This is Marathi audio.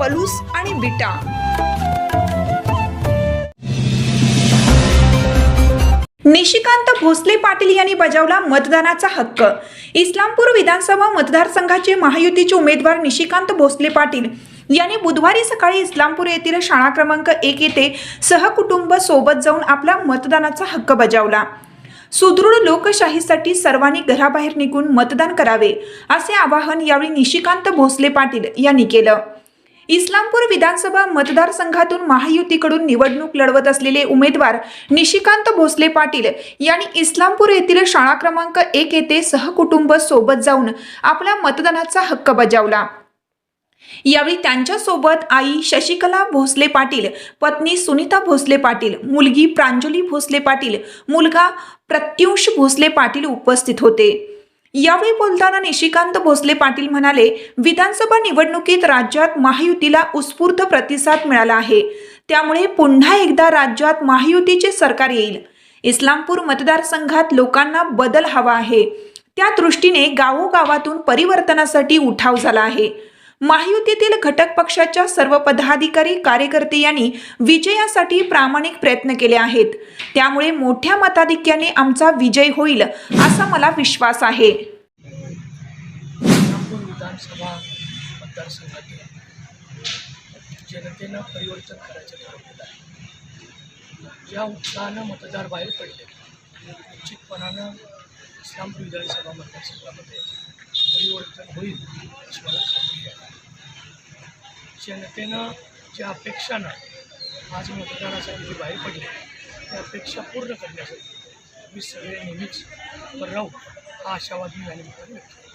पलूस आणि बिटा. निशिकांत भोसले पाटील यांनी बजावला मतदानाचा हक्क. इस्लामपूर विधानसभा मतदारसंघाचे महायुतीचे उमेदवार निशिकांत भोसले पाटील यांनी बुधवारी सकाळी इस्लामपूर येथील शाळा क्रमांक एक येथे सहकुटुंब सोबत जाऊन आपला मतदानाचा हक्क बजावला. सुदृढ लोकशाहीसाठी सर्वांनी घराबाहेर निघून मतदान करावे असे आवाहन यावेळी निशिकांत भोसले पाटील यांनी केलं. इस्लामपूर विधानसभा मतदारसंघातून महायुतीकडून निवडणूक लढवत असलेले उमेदवार निशिकांत भोसले पाटील यांनी इस्लामपूर येथील शाळा क्रमांक एक येथे सहकुटुंब सोबत जाऊन आपला मतदानाचा हक्क बजावला. यावेळी त्यांच्यासोबत आई शशिकला भोसले पाटील पत्नी सुनीता भोसले पाटील मुलगी प्रांजली भोसले पाटील मुलगा प्रत्युंश भोसले पाटील उपस्थित होते. यावेळी बोलताना निशिकांत भोसले पाटील म्हणाले विधानसभा निवडणुकीत राज्यात महायुतीला उत्स्फूर्त प्रतिसाद मिळाला आहे. त्यामुळे पुन्हा एकदा राज्यात महायुतीचे सरकार येईल. इस्लामपूर मतदारसंघात लोकांना बदल हवा आहे. त्या दृष्टीने गावोगावातून परिवर्तनासाठी उठाव झाला आहे. महायुतीतील घटक पक्षाच्या सर्व पदाधिकारी कार्यकर्ते यांनी विजयासाठी प्रामाणिक प्रयत्न केले आहेत. त्यामुळे मोठ्या मताधिक्याने आमचा विजय होईल असा मला विश्वास आहे. विधानसभा मतदारसंघातील जनतेनं परिवर्तन करायचं ठरवलेलं आहे. ज्या उत्साहानं मतदार बाहेर पडले. निश्चितपणानं इस्लामपूर विधानसभा मतदारसंघामध्ये परिवर्तन होईल अशी मला खात्री आहे. जनतेनं ज्या अपेक्षानं आज मतदानासाठी जे बाहेर पडले त्या अपेक्षा पूर्ण करण्यासाठी मी सगळे नेहमीच राहू हा आशावाद मी या व्यक्त